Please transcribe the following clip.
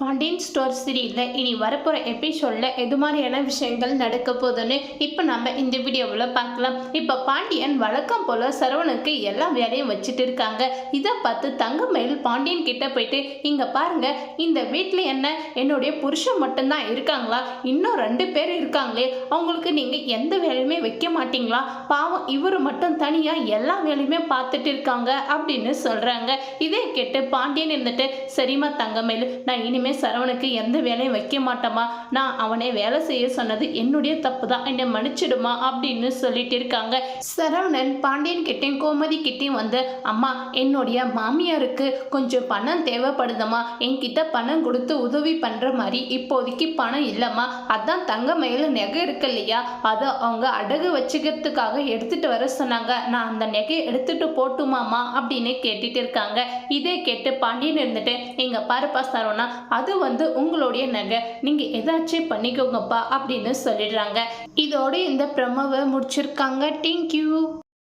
Pandian store சீரியலில் இனி வரப்போகிற எபிசோடில் எது மாதிரியான விஷயங்கள் நடக்க போகுதுன்னு இப்போ நம்ம இந்த வீடியோவில் பார்க்கலாம். இப்போ பாண்டியன் வழக்கம் போல் சரவணுக்கு எல்லா வேலையும் வச்சுட்டு இருக்காங்க. இதை பார்த்து தங்கமயில் பாண்டியன் கிட்ட போயிட்டு இங்கே பாருங்க இந்த வீட்டில் என்ன? என்னுடைய புருஷன் மட்டும்தான் இருக்காங்களா? இன்னும் ரெண்டு பேர் இருக்காங்களே. அவங்களுக்கு நீங்கள் எந்த வேலையுமே வைக்க மாட்டீங்களா? பாவம் இவர் மட்டும் தனியாக எல்லா வேலையுமே பார்த்துட்டு இருக்காங்க. அப்படின்னு சொல்கிறாங்க இதை கேட்டு பாண்டியன் இருந்துட்டு சரிம்மா தங்கமயில் நான் இனிமேல் சரவணுக்கு எந்த வேலையும் வைக்க மாட்டோமா? நான் அவனை வேலை செய்ய சொன்னது என்னுடைய தப்பு தான் என்னை மன்னிச்சிடுமா அப்படின்னு சொல்லிட்டு இருக்காங்க. சரவணன் பாண்டியன் கிட்டேயும் கோமதி கிட்டேயும் வந்து அம்மா என்னுடைய மாமியாருக்கு கொஞ்சம் பணம் தேவைப்படுதம்மா என்கிட்ட பணம் கொடுத்து உதவி பண்ணுற மாதிரி இப்போதைக்கு பணம் இல்லைம்மா. அதான் தங்க மயில நகை இருக்கு இல்லையா? அதை அவங்க அடகு வச்சுக்கிறதுக்காக எடுத்துட்டு வர சொன்னாங்க. நான் அந்த நகையை எடுத்துட்டு போட்டுமாமா அப்படின்னு கேட்டுட்டு இருக்காங்க. இதை கேட்டு பாண்டியன் இருந்துட்டு எங்க பாருப்பா சரவணா அது வந்து உங்களுடைய நகை. நீங்க ஏதாச்சும் பண்ணிக்கோங்கப்பா அப்படின்னு சொல்லிடுறாங்க. இதோட இந்த பிரமவை முடிச்சிருக்காங்க. தேங்க்யூ